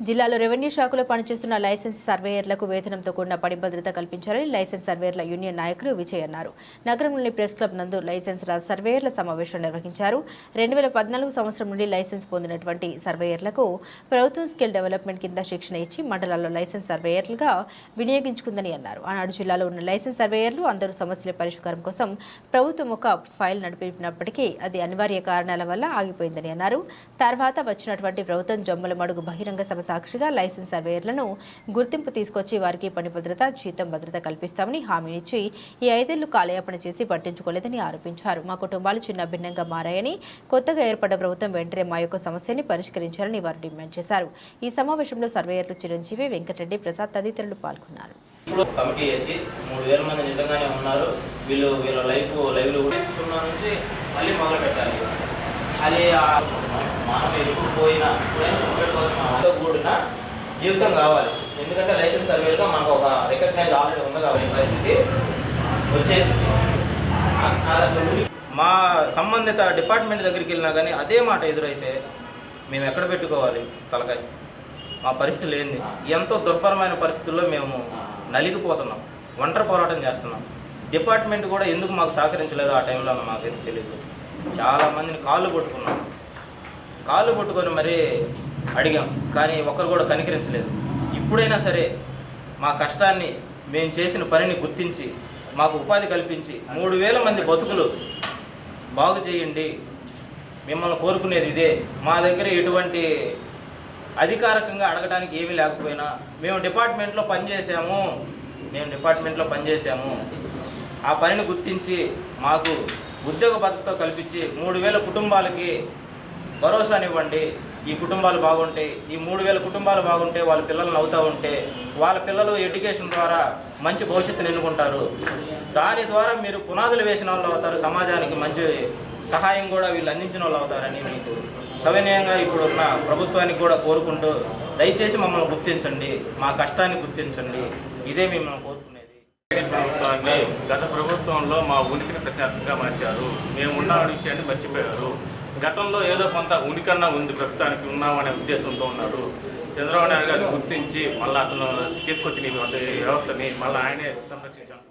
జిల్లాలో రెవెన్యూ శాఖలో పనిచేస్తున్న లైసెన్స్ సర్వేయర్లకు వేతనంతో కూడిన పని భద్రత కల్పించాలని లైసెన్స్ సర్వేయర్ల యూనియన్ నాయకులు విజయ్ అన్నారు. నగరంలోని ప్రెస్ క్లబ్ నందు లైసెన్స్ సర్వేయర్ల సమావేశం నిర్వహించారు. రెండు వేల పద్నాలుగు సంవత్సరం నుండి లైసెన్స్ పొందినటువంటి సర్వేయర్లకు ప్రభుత్వం స్కిల్ డెవలప్మెంట్ కింద శిక్షణ ఇచ్చి మండలాల్లో లైసెన్స్ సర్వేయర్లుగా వినియోగించుకుందని అన్నారు. ఆనాడు జిల్లాలో ఉన్న లైసెన్స్ సర్వేయర్లు అందరూ సమస్యల పరిష్కారం కోసం ప్రభుత్వం ఒక ఫైల్ నడిపినప్పటికీ అది అనివార్య కారణాల వల్ల ఆగిపోయిందని అన్నారు. తర్వాత వచ్చినటువంటి ప్రభుత్వం జమ్ముల మడుగు బహిరంగ సభ సాక్షిగా లైసెన్స్ సర్వేయర్లను గుర్తింపు తీసుకొచ్చి వారికి పని భద్రత జీతం భద్రత కల్పిస్తామని హామీనిచ్చి ఈ ఐదేళ్ళు కాలయాపన చేసి పట్టించుకోలేదని ఆరోపించారు. మా కుటుంబాలు చిన్న భిన్నంగా మారాయని కొత్తగా ఏర్పడ్డ ప్రభుత్వం వెంటనే మా యొక్క సమస్యని పరిష్కరించాలని వారు డిమాండ్ చేశారు. ఈ సమావేశంలో సర్వేయర్లు చిరంజీవి వెంకటరెడ్డి ప్రసాద్ తదితరులు పాల్గొన్నారు. కమిటీ చేసి మూడు వేల మంది నిజంగానే ఉన్నారు. వీళ్ళు వీళ్ళ లైఫ్ లైవ్లు కూడా సున్నా నుంచి మళ్ళీ మొదలు పెట్టాలి అది మనం ఎప్పుడు పోయినా ఎప్పుడైనా కూడిన జీవితం కావాలి ఎందుకంటే లైసెన్స్ సర్వేలో మనకు ఒక రికగ్నైజ్ ఆల్రెడీ ఉంది కాబట్టి పరిస్థితి వచ్చేసింది. అసలు మా సంబంధిత డిపార్ట్మెంట్ దగ్గరికి వెళ్ళినా కానీ అదే మాట ఎదురైతే మేము ఎక్కడ పెట్టుకోవాలి? తలకాయ. మా పరిస్థితి లేని ఎంతో దుర్భరమైన పరిస్థితుల్లో మేము నలిగిపోతున్నాం. ఒంటరి పోరాటం చేస్తున్నాం. డిపార్ట్మెంట్ కూడా ఎందుకు మాకు సహకరించలేదో ఆ టైంలో మాకు తెలియదు. చాలా మందిని కాళ్ళు పట్టుకున్నాం కాళ్ళు పట్టుకొని మరీ అడిగాం కానీ ఒక్కరు కూడా కనికరించలేదు. ఇప్పుడైనా సరే మా కష్టాన్ని మేము చేసిన పనిని గుర్తించి మాకు ఉపాధి కల్పించి మూడు వేల మంది బతుకులు బాగు చేయండి. మిమ్మల్ని కోరుకునేది ఇదే. మా దగ్గర ఎటువంటి అధికారికంగా అడగడానికి ఏమీ లేకపోయినా మేము డిపార్ట్మెంట్లో పనిచేసాము మేము డిపార్ట్మెంట్లో పనిచేసాము ఆ పనిని గుర్తించి మాకు ఉద్యోగ భద్రత కల్పించి మూడు వేల కుటుంబాలకి భరోసానివ్వండి ఈ కుటుంబాలు బాగుంటాయి ఈ మూడు వేల కుటుంబాలు బాగుంటే వాళ్ళ పిల్లలు నవ్వుతూ ఉంటే వాళ్ళ పిల్లలు ఎడ్యుకేషన్ ద్వారా మంచి భవిష్యత్తుని ఎన్నుకుంటారు. దాని ద్వారా మీరు పునాదులు వేసిన వాళ్ళు అవుతారు సమాజానికి మంచి సహాయం కూడా వీళ్ళు అందించిన వాళ్ళు అవుతారని మీకు సవినయంగా ఇప్పుడున్న ప్రభుత్వానికి కూడా కోరుకుంటూ దయచేసి మమ్మల్ని గుర్తించండి మా కష్టాన్ని గుర్తించండి. ఇదే మిమ్మల్ని ప్రభుత్వాన్ని గత ప్రభుత్వంలో మా ఉనికిని ప్రశ్నార్థంగా మార్చారు. మేము ఉన్న విషయాన్ని మర్చిపోయారు. గతంలో ఏదో కొంత ఉనికన్నా ఉంది ప్రస్తుతానికి ఉన్నామనే ఉద్దేశంతో ఉన్నారు. చంద్రబాబు నాయుడు గారిని గుర్తించి మళ్ళీ అతను తీసుకొచ్చిన వ్యవస్థని మళ్ళీ ఆయనే సంరక్షించాను